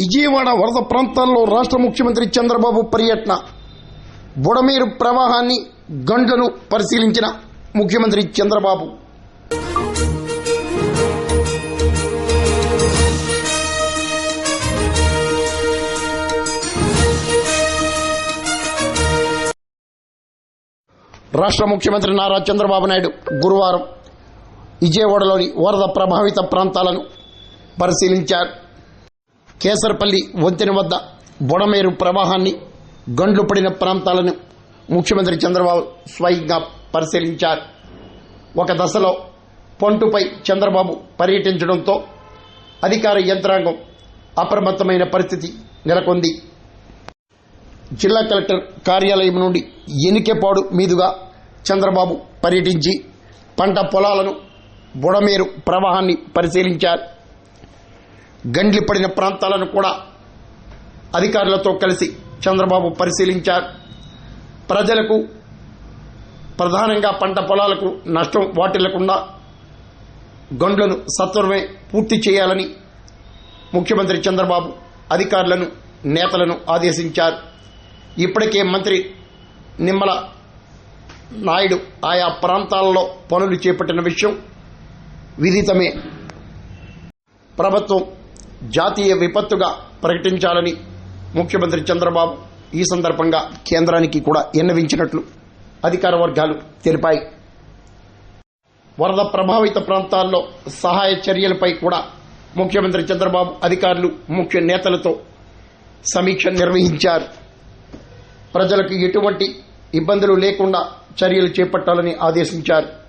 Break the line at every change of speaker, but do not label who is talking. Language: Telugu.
విజయవాడ వరద ప్రాంతాల్లో రాష్ట్ర ముఖ్యమంత్రి చంద్రబాబు పర్యటన. బుడమేరు ప్రవాహాన్ని గండ్లను పరిశీలించిన ముఖ్యమంత్రి చంద్రబాబు. రాష్ట్ర ముఖ్యమంత్రి నారా చంద్రబాబు నాయుడు గురువారం విజయవాడలోని వరద ప్రభావిత ప్రాంతాలను పరిశీలించారు. కేసరపల్లి వంతెన వద్ద బుడమేరు ప్రవాహాన్ని గండ్లు పడిన ప్రాంతాలను ముఖ్యమంత్రి చంద్రబాబు స్వయంగా పరిశీలించారు. ఒక దశలో పొంటుపై చంద్రబాబు పర్యటించడంతో అధికార యంత్రాంగం అప్రమత్తమైన పరిస్థితి నెలకొంది. జిల్లా కలెక్టర్ కార్యాలయం నుండి ఎనికెపాడు మీదుగా చంద్రబాబు పర్యటించి పంట పొలాలను బుడమేరు ప్రవాహాన్ని పరిశీలించారు. గండ్లి పడిన ప్రాంతాలను కూడా అధికారులతో కలిసి చంద్రబాబు పరిశీలించారు. ప్రజలకు ప్రధానంగా పంట పొలాలకు నష్టం వాటిల్లకుండా గండ్లను సత్వరమే పూర్తి చేయాలని ముఖ్యమంత్రి చంద్రబాబు అధికారులను నేతలను ఆదేశించారు. ఇప్పటికే మంత్రి నిమ్మల నాయుడు ఆయా ప్రాంతాలలో పనులు చేపట్టిన విషయం విదితమే. ప్రభుత్వం జాతీయ విపత్తుగా ప్రకటించాలని ముఖ్యమంత్రి చంద్రబాబు ఈ సందర్భంగా కేంద్రానికి కూడా ఎన్నవించినట్లు అధికార వర్గాలు తెలిపాయి. వరద ప్రభావిత ప్రాంతాల్లో సహాయ చర్యలపై కూడా ముఖ్యమంత్రి చంద్రబాబు అధికారులు ముఖ్య నేతలతో సమీక్ష నిర్వహించారు. ప్రజలకు ఎటువంటి ఇబ్బందులు లేకుండా చర్యలు చేపట్టాలని ఆదేశించారు.